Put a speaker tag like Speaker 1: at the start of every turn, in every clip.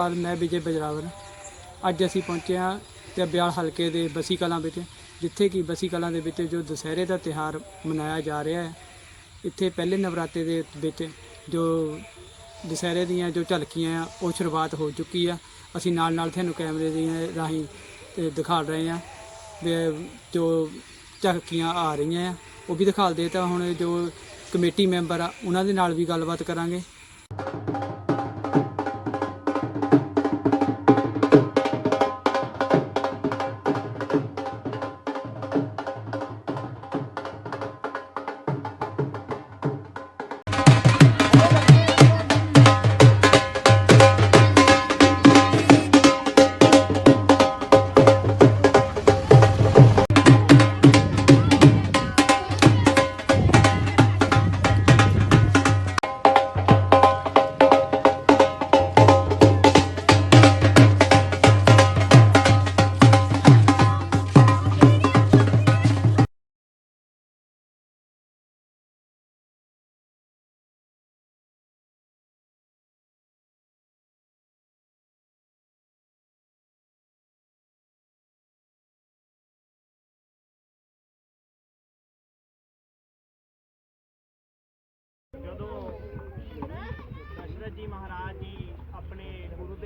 Speaker 1: ਹਾਲ ਮੈਂ ਵਿਜੇ ਬਜਰਾਵਰ ਅੱਜ ਅਸੀਂ ਪਹੁੰਚੇ ਹਾਂ ਤੇ ਹਲਕੇ ਦੇ ਬਸੀ ਕਲਾਂ ਵਿੱਚ ਜਿੱਥੇ ਕਿ ਬਸੀ ਕਲਾਂ ਦੇ ਵਿੱਚ ਜੋ ਦੁਸਹਿਰੇ ਦਾ ਤਿਹਾਰ ਮਨਾਇਆ ਜਾ ਰਿਹਾ ਹੈ, ਇੱਥੇ ਪਹਿਲੇ ਨਵਰਾਤੇ ਦੇ ਵਿੱਚ ਜੋ ਦੁਸਹਿਰੇ ਦੀਆਂ ਜੋ ਝਲਕੀਆਂ ਆ, ਉਹ ਸ਼ੁਰੂਆਤ ਹੋ ਚੁੱਕੀ ਆ। ਅਸੀਂ ਨਾਲ ਨਾਲ ਤੁਹਾਨੂੰ ਕੈਮਰੇ ਦੇ ਰਾਹੀਂ ਤੇ ਦਿਖਾ ਰਹੇ ਹਾਂ ਜੋ ਝਲਕੀਆਂ ਆ ਰਹੀਆਂ ਆ, ਉਹ ਵੀ ਦਿਖਾਲਦੇ ਤਾਂ ਹੁਣ ਜੋ ਕਮੇਟੀ ਮੈਂਬਰ ਆ, ਉਹਨਾਂ ਦੇ ਨਾਲ ਵੀ ਗੱਲਬਾਤ ਕਰਾਂਗੇ।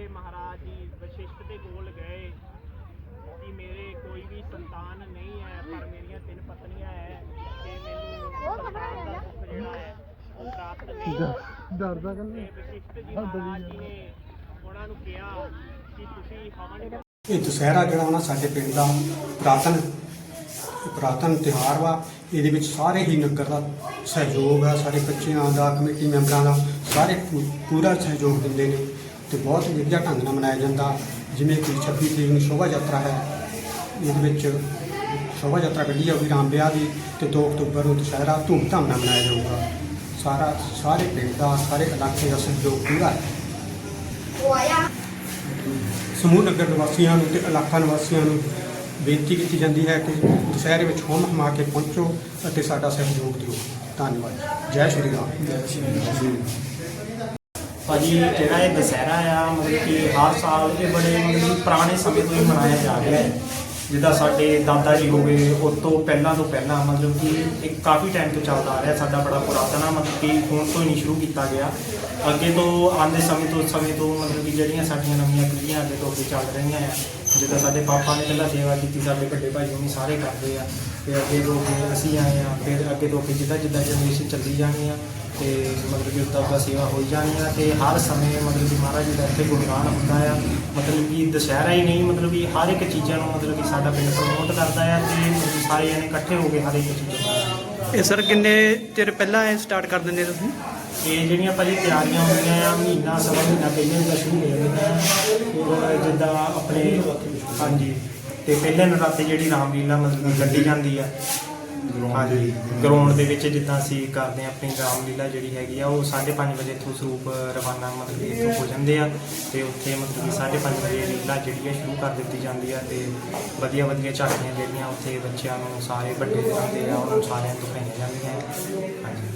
Speaker 2: ਗੁਰੂਦੇਵ ਮਹਾਰਾਜ ਜੀ ਵਸ਼ਿਸ਼ਟ ਦੇ ਕੋਲ ਗਏ ਕਿ ਮੇਰੇ ਕੋਈ ਵੀ ਸੰਤਾਨ ਨਹੀਂ ਹੈ ਪਰ ਮੇਰੀਆਂ ਤਿੰਨ ਪਤਨੀਆਂ ਹੈ ਤੇ ਮੈਨੂੰ ਸੰਤਾਨ ਦਾ ਸੁੱਖ ਜਿਹੜਾ ਹੈ ਉਹ ਪ੍ਰਾਪਤ ਨਹੀਂ
Speaker 3: ਡਰਦਾ
Speaker 2: ਤੇ ਵਸ਼ਿਸ਼ਟ ਜੀ ਮਹਾਰਾਜ ਜੀ ਨੇ ਉਹਨਾਂ ਨੂੰ ਕਿਹਾ ਕਿ ਤੁਸੀਂ ਹਵਨ
Speaker 4: ਇਹ ਦੁਸਹਿਰਾ ਜਿਹੜਾ ਨਾ ਸਾਡੇ ਪਿੰਡ ਦਾ ਪੁਰਾਤਨ ਪੁਰਾਤਨ ਤਿਉਹਾਰ ਵਾ ਇਹਦੇ ਵਿੱਚ ਸਾਰੇ ਹੀ ਨਗਰ ਦਾ ਸਹਿਯੋਗ ਆ ਸਾਰੇ ਬੱਚਿਆਂ ਦਾ ਕਮੇਟੀ ਮੈਂਬਰਾਂ ਦਾ ਸਾਰੇ ਪੂਰਾ ਸਹਿਯੋਗ ਦਿੰਦੇ ਨੇ। ਤੇ ਬਹੁਤ ਵਧੀਆ ਢੰਗ ਨਾਲ ਮਨਾਇਆ ਜਾਂਦਾ। ਜਿਵੇਂ ਕਿ 26 ਤਰੀਕ ਨੂੰ ਸ਼ੋਭਾ ਯਾਤਰਾ ਹੈ। ਇਹਦੇ ਵਿੱਚ ਸ਼ੋਭਾ ਯਾਤਰਾ ਕੱਢੀ ਜਾਊਗੀ ਰਾਮ ਵਿਆਹ ਦੀ ਤੇ 2 ਅਕਤੂਬਰ ਨੂੰ ਦੁਸਹਿਰਾ ਧੂਮਧਾਮ ਨਾਲ ਮਨਾਇਆ ਜਾਊਗਾ। ਸਾਰਾ ਸਾਰੇ ਪਿੰਡ ਦਾ ਸਾਰੇ ਇਲਾਕੇ ਦਾ ਸਹਿਯੋਗ ਪੂਰਾ ਹੈ। ਸਮੂਹ ਨਗਰ ਨਿਵਾਸੀਆਂ ਨੂੰ ਤੇ ਇਲਾਕਾ ਨਿਵਾਸੀਆਂ ਨੂੰ ਬੇਨਤੀ ਕੀਤੀ ਜਾਂਦੀ ਹੈ ਕਿ ਦੁਸਹਿਰੇ ਵਿੱਚ ਹੋਮ ਹਮਾ ਕੇ ਪਹੁੰਚੋ ਅਤੇ ਸਾਡਾ ਸਹਿਯੋਗ ਦਿਓ। ਧੰਨਵਾਦ। ਜੈ ਸ਼੍ਰੀ ਰਾਮ।
Speaker 5: ਭਾਜੀ, ਜਿਹੜਾ ਇਹ ਦੁਸਹਿਰਾ ਆ, ਮਤਲਬ ਕਿ ਹਰ ਸਾਲ ਇਹ ਬੜੇ ਮਤਲਬ ਕਿ ਪੁਰਾਣੇ ਸਮੇਂ ਤੋਂ ਹੀ ਮਨਾਇਆ ਜਾ ਰਿਹਾ ਹੈ। ਜਿੱਦਾਂ ਸਾਡੇ ਦਾਦਾ ਜੀ ਹੋ ਗਏ, ਉਸ ਤੋਂ ਪਹਿਲਾਂ ਤੋਂ ਪਹਿਲਾਂ ਮਤਲਬ ਕਿ ਇੱਕ ਕਾਫੀ ਟਾਈਮ ਤੋਂ ਚੱਲਦਾ ਆ ਰਿਹਾ ਸਾਡਾ ਬੜਾ ਪੁਰਾਤਨ ਆ, ਮਤਲਬ ਕਿ ਹੁਣ ਤੋਂ ਹੀ ਨਹੀਂ ਸ਼ੁਰੂ ਕੀਤਾ ਗਿਆ। ਅੱਗੇ ਤੋਂ, ਆਉਂਦੇ ਸਮੇਂ ਤੋਂ ਸਮੇਂ ਤੋਂ ਮਤਲਬ ਕਿ ਜਿਹੜੀਆਂ ਸਾਡੀਆਂ ਨਵੀਆਂ ਪੀੜ੍ਹੀਆਂ ਅੱਗੇ ਤੋਂ ਅੱਗੇ ਚੱਲ ਰਹੀਆਂ ਆ ਜਿੱਦਾਂ ਸਾਡੇ ਪਾਪਾ ਨੇ ਪਹਿਲਾਂ ਸੇਵਾ ਕੀਤੀ, ਸਾਡੇ ਵੱਡੇ ਭਾਈ ਹੋਣੀ ਸਾਰੇ ਕਰਦੇ ਆ, ਤੇ ਅੱਗੇ ਤੋਂ ਅੱਗੇ ਅਸੀਂ ਆਏ ਆ, ਫਿਰ ਅੱਗੇ ਤੋਂ ਅੱਗੇ ਜਿੱਦਾਂ ਜਿੱਦਾਂ ਜਨਰੇਸ਼ਨ ਚੱਲੀ ਜਾਣੀ ਆ, ਤੇ ਮਤਲਬ ਕਿ ਉਦਾਂ ਉਦਾਂ ਸੇਵਾ ਹੋਈ ਜਾਣੀ ਆ, ਤੇ ਹਰ ਸਮੇਂ ਮਤਲਬ ਕਿ ਮਹਾਰਾਜ ਜੀ ਦਾ ਇੱਥੇ ਗੁਣਗਾਨ ਹੁੰਦਾ ਆ, ਮਤਲਬ ਕਿ ਦੁਸਹਿਰਾ ਹੀ ਨਹੀਂ, ਮਤਲਬ ਕਿ ਹਰ ਇੱਕ ਚੀਜ਼ਾਂ ਨੂੰ ਮਤਲਬ ਕਿ ਸਾਡਾ ਪਿੰਡ ਪ੍ਰਮੋਟ ਕਰਦਾ ਆ, ਤੇ ਸਾਰੇ ਜਣੇ ਇਕੱਠੇ ਹੋ ਕੇ ਹਰ ਇੱਕ ਚੀਜ਼
Speaker 1: ਇਹ ਸਰ ਕਿੰਨੇ ਚਿਰ ਪਹਿਲਾਂ ਇਹ ਸਟਾਰਟ ਕਰ ਦਿੰਦੇ ਤੁਸੀਂ?
Speaker 5: ਇਹ ਜਿਹੜੀਆਂ ਭਾਜੀ ਤਿਆਰੀਆਂ ਹੁੰਦੀਆਂ ਆ ਮਹੀਨਾ ਸਵਾ ਮਹੀਨਾ ਪਹਿਲਾਂ ਹੀ ਤਾਂ ਸ਼ੁਰੂ ਹੋ ਜਾਂਦੀਆਂ ਫਿਰ ਜਿੱਦਾਂ ਆਪਣੇ ਹਾਂਜੀ ਤੇ ਪਹਿਲੇ ਨਰਾਤੇ ਜਿਹੜੀ ਰਾਮਲੀਲਾ ਮਤਲਬ ਕੱਢੀ ਜਾਂਦੀ ਆ। ਹਾਂਜੀ ਗਰਾਊਂਡ ਦੇ ਵਿੱਚ ਜਿੱਦਾਂ ਅਸੀਂ ਕਰਦੇ ਆ ਆਪਣੀ ਰਾਮਲੀਲਾ ਜਿਹੜੀ ਹੈਗੀ ਆ ਉਹ 5:30 ਵਜੇ ਇੱਥੋਂ ਸਰੂਪ ਰਵਾਨਾ ਮਤਲਬ ਕਿ ਇੱਥੋਂ ਹੋ ਜਾਂਦੇ ਆ। ਤੇ ਉੱਥੇ ਮਤਲਬ ਕਿ 5:30 ਵਜੇ ਲੀਲਾ ਜਿਹੜੀ ਆ ਸ਼ੁਰੂ ਕਰ ਦਿੱਤੀ ਜਾਂਦੀ ਆ ਤੇ ਵਧੀਆ ਵਧੀਆ ਝਾਕੀਆਂ ਜਿਹੜੀਆਂ ਉੱਥੇ ਬੱਚਿਆਂ ਨੂੰ ਸਾਰੇ ਵੱਡੇ ਦੇ ਹੁੰਦੇ ਆ ਉਹਨਾਂ ਨੂੰ ਸਾਰਿਆਂ ਨੂੰ ਦਿਖਾਈਆਂ ਜਾਂਦੀਆਂ ਹਾਂਜੀ।